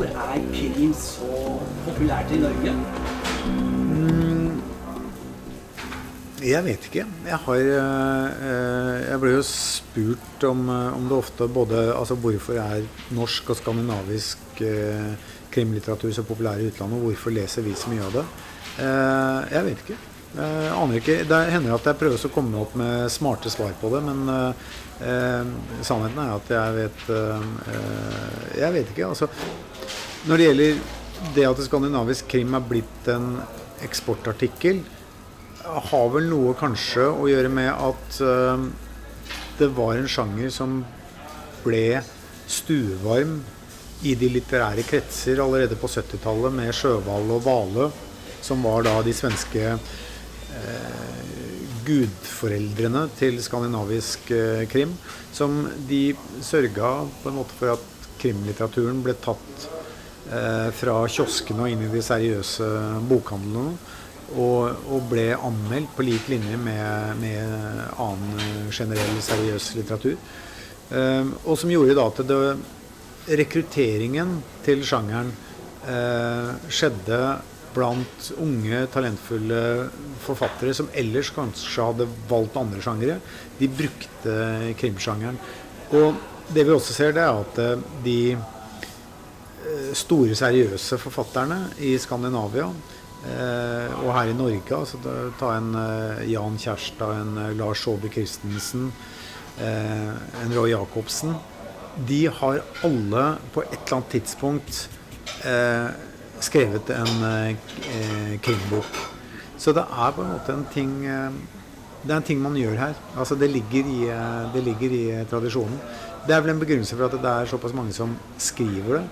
hvorfor er krim så populært i Norge? Jeg vet ikke. Jeg har eh, Jeg ble jo spurt om, eh, om det ofte både Altså hvorfor er norsk og skandinavisk eh, krimlitteratur så populær i utlandet, og hvorfor leser vi så mye av det? Jeg vet ikke. Jeg aner ikke. Det hender at jeg prøver å komme opp med smarte svar på det, men eh, sannheten er at jeg vet eh, Jeg vet ikke. Altså, når det gjelder det at skandinavisk krim er blitt en eksportartikkel, har vel noe kanskje å gjøre med at eh, det var en sjanger som ble stuevarm i de litterære kretser allerede på 70-tallet med Sjøvall og Vale, som var da de svenske gudforeldrene til skandinavisk uh, krim. Som de sørga på en måte for at krimlitteraturen ble tatt fra kioskene og inn i de seriøse bokhandlene og, og, ble anmeldt på lik linje med, med annen generell seriøs litteratur. Eh, og som gjorde da at det, rekrutteringen til sjangeren eh, skjedde blant unge, talentfulle forfattere som ellers kanskje hadde valgt andre sjangere. De brukte krimsjangeren. Og det vi også ser, det er at eh, de store, seriøse forfatterne i Skandinavia Eh, og her i Norge, altså, ta en eh, Jan Kjærstad, en eh, Lars Saabye Christensen, eh, en Roy Jacobsen. De har alle på et eller annet tidspunkt eh, skrevet en eh, krimbok. Så det er på en måte en ting Det er en ting man gjør her. Altså det ligger i, det ligger i tradisjonen. Det er vel en begrunnelse for at det er såpass mange som skriver det.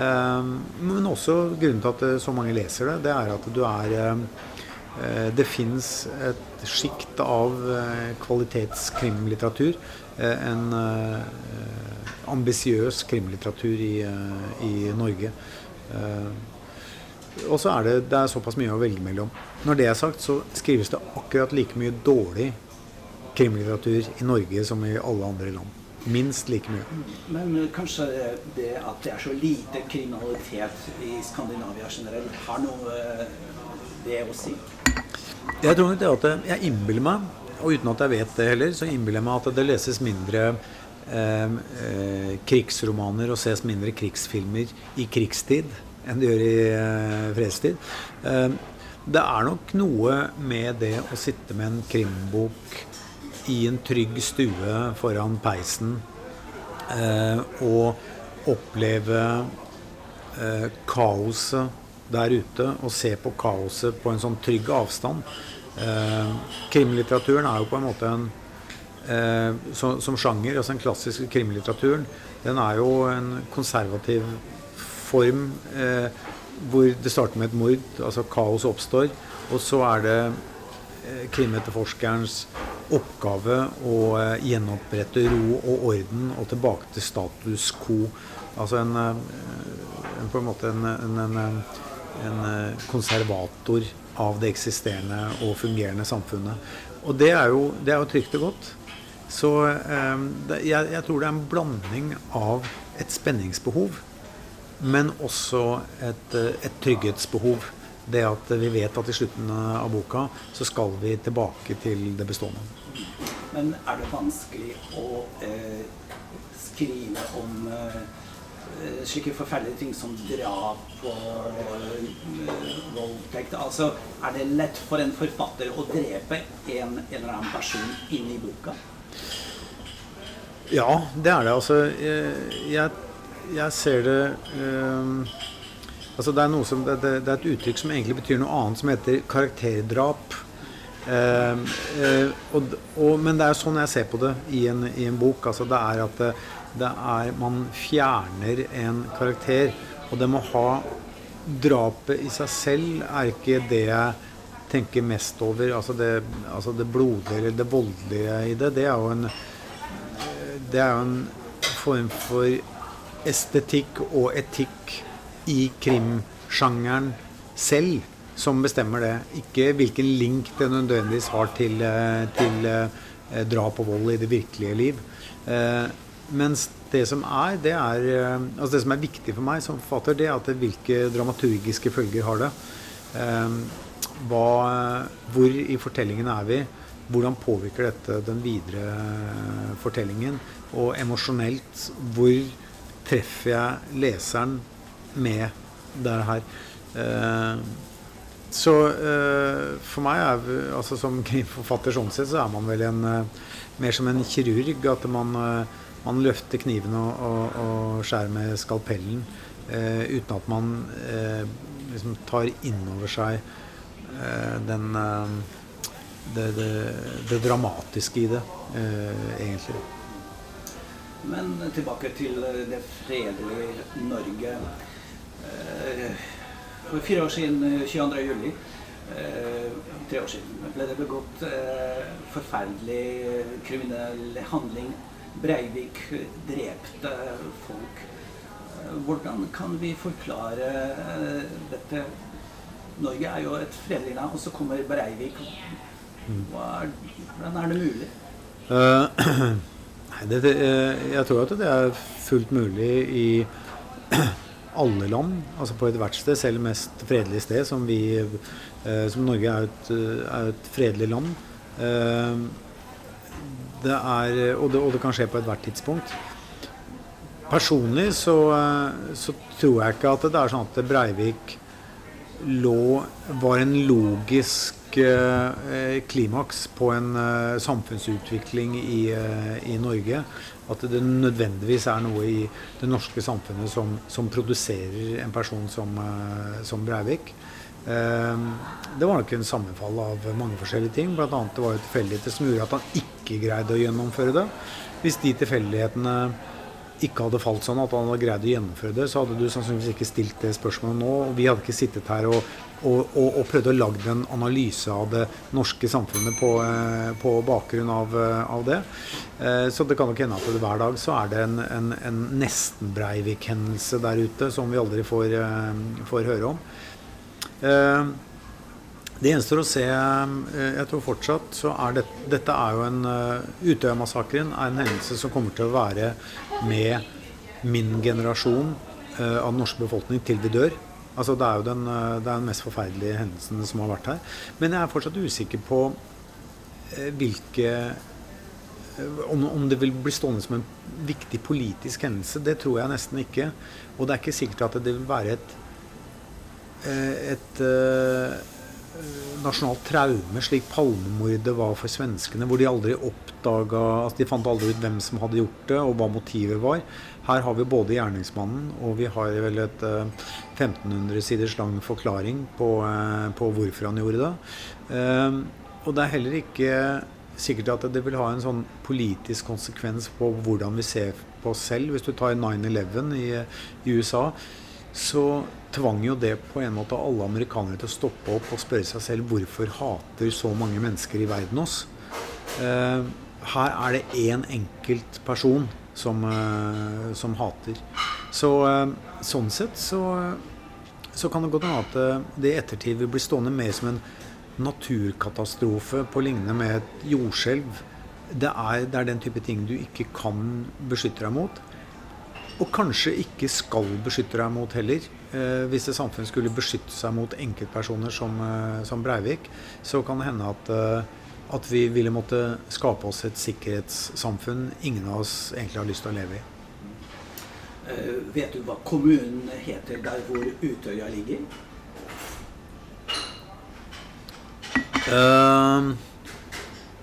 Eh, men også grunnen til at så mange leser det, det er at du er eh, Det fins et sjikt av eh, kvalitetskrimlitteratur. En ambisiøs krimlitteratur i, i Norge. Og så er det, det er såpass mye å velge mellom. Når det er sagt, så skrives det akkurat like mye dårlig krimlitteratur i Norge som i alle andre land. Minst like mye. Men kanskje det at det er så lite kriminalitet i Skandinavia generelt, har noe eh, det å si? Jeg tror det at jeg innbiller meg, og uten at jeg vet det heller, så innbiller jeg meg at det leses mindre eh, eh, krigsromaner og ses mindre krigsfilmer i krigstid enn det gjør i eh, fredstid. Eh, det er nok noe med det å sitte med en krimbok i en trygg stue foran peisen eh, og oppleve kaoset der ute og se på kaoset på en sånn trygg avstand. Eh, krimlitteraturen er jo på en måte en eh, som, Som sjanger, altså den klassiske krimlitteraturen, den er jo en konservativ form eh, hvor det starter med et mord, altså kaos oppstår, og så er det eh, krimetterforskerens oppgave å eh, gjenopprette ro og orden og tilbake til status quo. Altså en, eh, en på en måte en, en, en, eh, konservator av det eksisterende og fungerende samfunnet. Og det er jo, det er jo trygt og godt. Så det, jeg, jeg tror det er en blanding av et spenningsbehov, men også et, et trygghetsbehov det at vi vet at i slutten av boka så skal vi tilbake til det bestående. Men er det vanskelig å eh, skrive om eh, slike forferdelige ting som drap og eh, voldtekt? Altså, er det lett for en forfatter å drepe en, en eller annen person inni i boka? Ja, det er det. Altså, jeg, jeg ser det eh, Altså det, er som, det, det, er et uttrykk som egentlig betyr noe annet, som heter karakterdrap. Eh, eh, og, og, men det er sånn jeg ser på det i en, i en bok. Altså det er at det, er, man fjerner en karakter. Og det må ha Drapet i seg selv er ikke det jeg tenker mest over. Altså det, altså det blodige eller det voldelige i det. Det er jo en, det er jo en form for estetikk og etikk i krimsjangeren selv som bestemmer det. Ikke hvilken link det nødvendigvis har til, eh, til eh, drap og vold i det virkelige liv. Eh, mens det som er, det er altså det som er viktig for meg som forfatter, det er at hvilke dramaturgiske følger har det. Hva, hvor i fortellingen er vi? Hvordan påvirker dette den videre fortellingen? Og emosjonelt, hvor treffer jeg leseren med det her? Eh, så uh, for meg er altså som krimforfatter sånn sett, så er man vel en uh, mer som en kirurg. At man, man løfter kniven og, og, og, skjærer med skalpellen uten at man liksom tar inn over seg den det, det, det, dramatiske i det, egentlig. Men tilbake til det fredelige Norge. For fire år siden, 22. Eh, juli, eh, tre år siden, ble det begått eh, forferdelig kriminell handling. Breivik drepte folk. Hvordan kan vi forklare dette? Norge er jo et fredelig land, og så kommer Breivik. Er, hvordan er det mulig? Uh, det, det, jeg tror at det er fullt mulig i alle land, altså på ethvert sted, selv mest fredelig sted, som, vi, eh, som Norge er et, er et, fredelig land. Eh, det er, og, det, og, det, kan skje på ethvert tidspunkt. Personlig så, eh, så, tror jeg ikke at det er sånn at Breivik lå, var en logisk eh, klimaks på en eh, samfunnsutvikling i, eh, i Norge at det nødvendigvis er noe i det norske samfunnet som, som produserer en person som, som Breivik. Det var nok en sammenfall av mange forskjellige ting. Annet det var jo tilfeldigheter som gjorde at han ikke greide å gjennomføre det. Hvis de tilfeldighetene ikke hadde falt sånn at han hadde greid å gjennomføre det, så hadde du sannsynligvis ikke stilt det spørsmålet nå. Vi hadde ikke sittet her og, og, og, og prøvde å lage en analyse av det norske samfunnet på, eh, på bakgrunn av, eh, av, det. Eh, så det kan nok hende at det hver dag så er det en, en, en nesten Breivik-hendelse der ute som vi aldri får, får høre om. Det gjenstår å se. Jeg tror fortsatt så er det, dette er jo en Utøya-massakren er en hendelse som kommer til å være med min generasjon av den norske befolkning til vi dør. Altså, det er jo den, eh, er den mest forferdelige hendelsen som har vært her. Men jeg er fortsatt usikker på eh, hvilke eh, om, om, det vil bli stående som en viktig politisk hendelse. Det tror jeg nesten ikke. Og det er ikke sikkert at det vil være et, et, et nasjonalt traume, slik Palmemordet var for svenskene, hvor de aldri oppdaga altså De fant aldri ut hvem som hadde gjort det, og hva motivet var. Her har vi både gjerningsmannen og vi har vel et 1500 eh, siders lang forklaring på, eh, på hvorfor han gjorde det. Eh, og det er heller ikke sikkert at det vil ha en sånn politisk konsekvens på hvordan vi ser på oss selv. Hvis du tar 9-11 i, i, USA, så tvang jo det på en måte alle amerikanere til å stoppe opp og spørre seg selv hvorfor hater så mange mennesker i verden oss. Eh, her er det én enkelt person som, eh, som hater. Så eh, sånn sett så, så kan det godt hende at det i ettertid vil bli stående mer som en naturkatastrofe på lignende med et jordskjelv. Det er, det er den type ting du ikke kan beskytte deg mot. Og kanskje ikke skal beskytte deg mot heller. Eh, hvis et samfunn skulle beskytte seg mot enkeltpersoner som, eh, som Breivik, så kan det hende at eh, at vi ville måtte skape oss et sikkerhetssamfunn ingen av oss egentlig har lyst til å leve i. Uh, vet du hva kommunen heter der hvor Utøya ligger? Uh,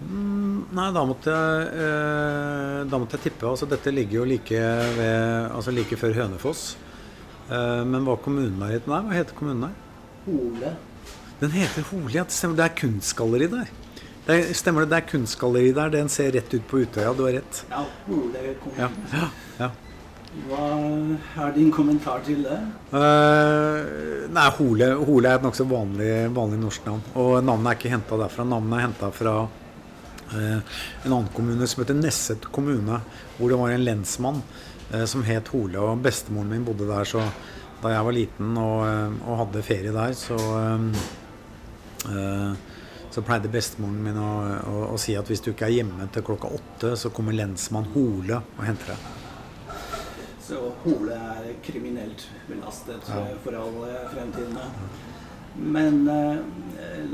nei, da måtte jeg, eh, da måtte jeg tippe. Altså, dette ligger jo like, ved, altså like før Hønefoss. men hva kommunen er, hva heter kommunen der? Hole. Den heter Hole, ja. Det stemmer. Det er kunstgalleri der. Det er, stemmer det, det er kunstgalleri der. Den ser rett ut på Utøya. Du har rett. Ja, Hole ja, ja, ja. Hva er din kommentar til det? Uh, nei, Hole, Hole er et nokså vanlig, vanlig norsk navn. Og navnet er ikke henta derfra. Navnet er henta fra en annen kommune som heter Nesset kommune. Hvor det var en lensmann uh, som het Hole. Og bestemoren min bodde der så, da jeg var liten og, og hadde ferie der, så så pleide bestemoren min å, å, å, si at hvis du ikke er hjemme til klokka åtte, så kommer lensmann Hole og henter deg. Så Hole er kriminelt belastet ja. for all fremtiden? Men uh,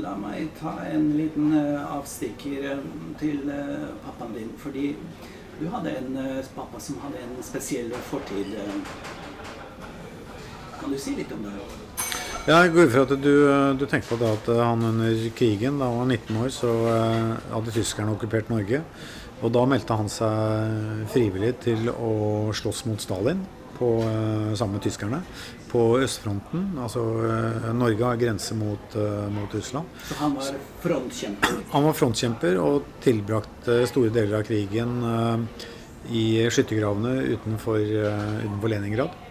la meg ta en liten uh, avstikker til uh, pappaen din. Fordi du hadde en pappa som hadde en spesiell fortid. Kan du si litt om det? Ja, jeg går ut fra at du, du tenker på at han under krigen, da han var 19 år, så hadde tyskerne okkupert Norge. Og da meldte han seg frivillig til å slåss mot Stalin på, sammen med tyskerne på østfronten. Altså Norge har grense mot, mot, Russland. Så han var frontkjemper? Han var frontkjemper og tilbrakte store deler av krigen i skyttergravene utenfor, utenfor Leningrad.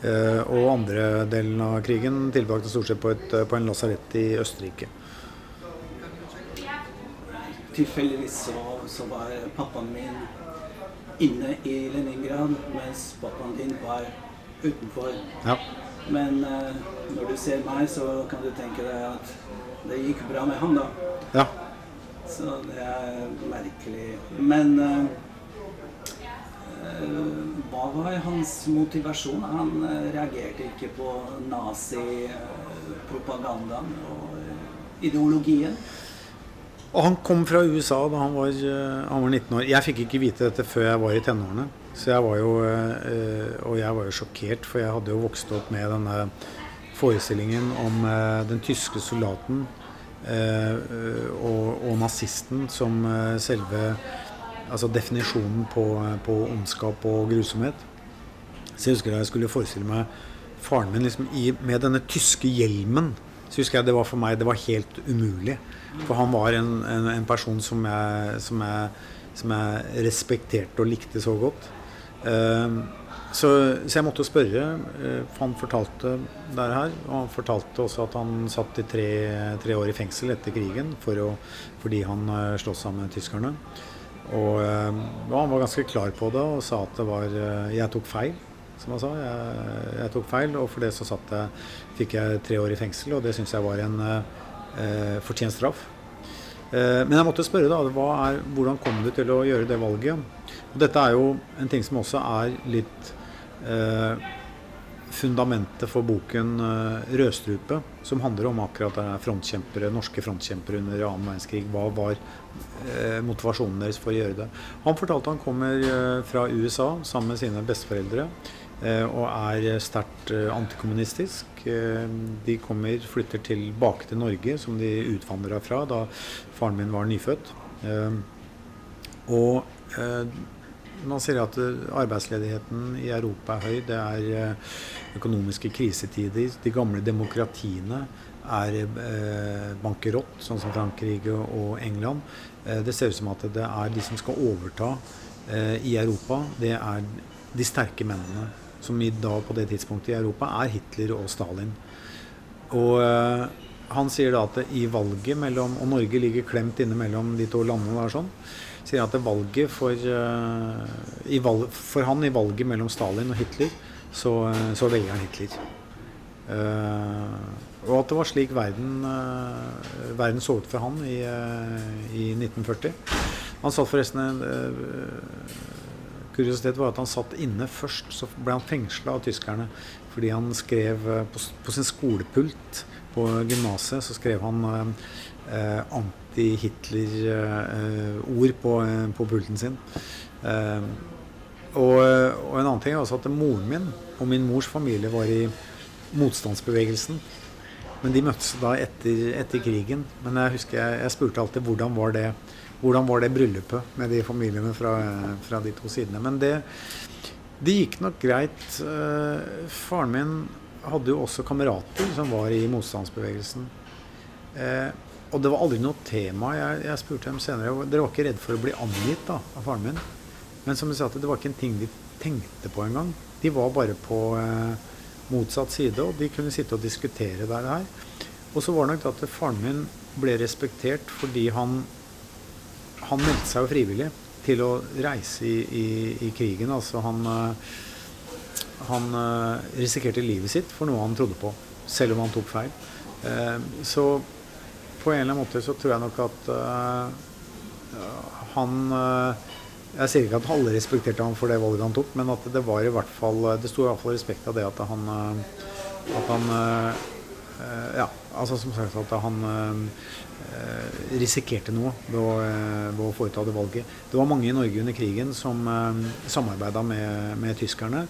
Uh, og andre delen av krigen tilbrakte stort sett på, et, på en lasarett i Østerrike. Tilfeldigvis så, så, var pappaen min inne i Leningrad, mens pappaen din var utenfor. Ja. Men uh, når du ser meg, så kan du tenke deg at det gikk bra med han, da. Ja. Så det er merkelig. Men uh, hva var hans motivasjon? Han reagerte ikke på nazipropagandaen og ideologien. Og han kom fra USA da han var, han var, 19 år. Jeg fikk ikke vite dette før jeg var i tenårene. Så jeg var jo, og jeg var jo sjokkert, for jeg hadde jo vokst opp med denne forestillingen om den tyske soldaten og, og nazisten som selve altså definisjonen på, på, ondskap og grusomhet. Så jeg husker da jeg skulle forestille meg faren min liksom i, med denne tyske hjelmen. Så husker jeg det var for meg det var helt umulig. For han var en, en, en person som jeg, som, jeg, som jeg, respekterte og likte så godt. Uh, så, så, jeg måtte spørre. Uh, for han fortalte det her. Og han fortalte også at han satt i tre, tre år i fengsel etter krigen for å, fordi han uh, sloss sammen med tyskerne. Og, og, han var ganske klar på det og sa at det var Jeg tok feil, som han sa. Jeg, jeg tok feil, og for det så jeg, fikk jeg tre år i fengsel, og det syns jeg var en eh, fortjent straff. Eh, men jeg måtte spørre, da, er, hvordan kom du til å gjøre det valget? Og dette er jo en ting som også er litt eh, fundamentet for boken eh, 'Rødstrupe', som handler om akkurat det frontkjempere, norske frontkjempere under annen verdenskrig. Hva var uh, motivasjonen deres for å gjøre det? Han fortalte han kommer uh, fra USA sammen med sine besteforeldre og er sterkt antikommunistisk. de kommer, flytter tilbake til Norge, som de utvandra fra da faren min var nyfødt. og man sier at eh, arbeidsledigheten i Europa er høy. Det er eh, økonomiske krisetider. De gamle demokratiene er eh, bankerott, sånn som Frankrike og England. Det ser ut som at det er de som skal overta i Europa, det er de sterke mennene. Som i dag på det tidspunktet i Europa er Hitler og Stalin. Og han sier da at i valget mellom Og Norge ligger klemt inne mellom de to landene der sånn sier at valget for, uh, valg, for, han i valget mellom Stalin og Hitler, så, uh, så velger han Hitler. Uh, og at det var slik verden, verden så ut for han i, i 1940. Han satt forresten en kuriositet var at han satt inne først. Så ble han fengsla av tyskerne fordi han skrev på, på sin skolepult på gymnaset så skrev han eh, anti-Hitler-ord på, eh, på, pulten sin. Eh, og, og, en annen ting er også at moren min og min mors familie var i motstandsbevegelsen. Men de møttes da etter, etter krigen. Men jeg husker jeg, jeg, spurte alltid hvordan var det hvordan var det bryllupet med de familiene fra, fra de to sidene. Men det, det gikk nok greit. Uh, faren min hadde jo også kamerater som var i motstandsbevegelsen. Uh, og det var aldri noe tema. Jeg, jeg spurte dem senere Dere var ikke redd for å bli angitt da, av faren min? Men som jeg sa, det var ikke en ting de tenkte på engang. De var bare på eh, motsatt side, og de kunne sitte og diskutere der det her. Og så var det nok at faren min ble respektert fordi han han meldte seg jo frivillig til å reise i, i, i krigen. Altså han, eh, han eh, risikerte livet sitt for noe han trodde på, selv om han tok feil. Eh, så på en eller annen måte så tror jeg nok at han Jeg sier ikke at alle respekterte ham for det valget han tok, men at det var i hvert fall Det sto fall respekt av det at han At han Ja, altså som sagt at han risikerte noe ved å, ved å, foreta det valget. Det var mange i Norge under krigen som eh, samarbeida med, med tyskerne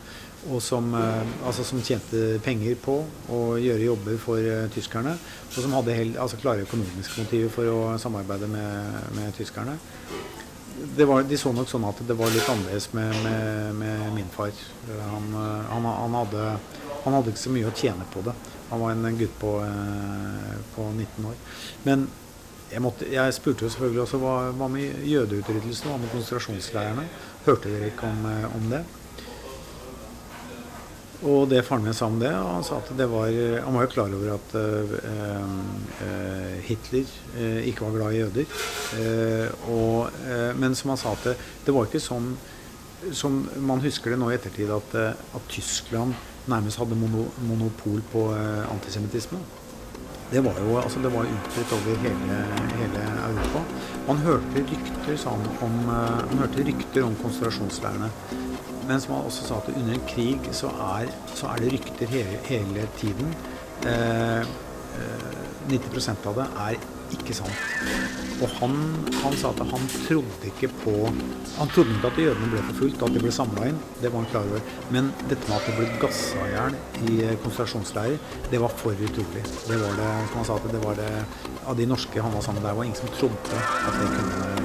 og som, eh, altså, som, tjente penger på å gjøre jobber for tyskerne. Og som hadde helt, altså, klare økonomiske motiver for å samarbeide med, med tyskerne. Var, de så nok sånn at det var litt annerledes med, med, med min far. Han, han, han, hadde, han, hadde, ikke så mye å tjene på det. Han var en gutt på, på 19 år. Men jeg, måtte, jeg, spurte jo selvfølgelig også hva, hva med jødeutryddelsen, hva med konsentrasjonsleirene? Hørte dere ikke om, om det? Og det faren min sa om det, han sa at det var Han var jo klar over at uh, Hitler uh, ikke var glad i jøder. Uh, og, men som han sa at det, det, var ikke sånn som man husker det nå i ettertid, at, at Tyskland nærmest hadde mono, monopol på antisemittisme. Det var jo altså det var utbredt over hele, hele, Europa. Man hørte rykter, han, om, man hørte rykter om konsentrasjonsleirene. Men som han også sa at under en krig så er, så er det rykter hele, hele tiden. Eh, 90 eh, av det er ikke sant. Og han, han, sa at han trodde ikke på Han trodde ikke at jødene ble forfulgt, at de ble samla inn. Det var han klar over. Men dette med at de ble gassa i hjel i konsentrasjonsleirer, det var for utrolig. Det var det, som han sa, at det var det Av de norske han var sammen med der, var ingen som trodde at det kunne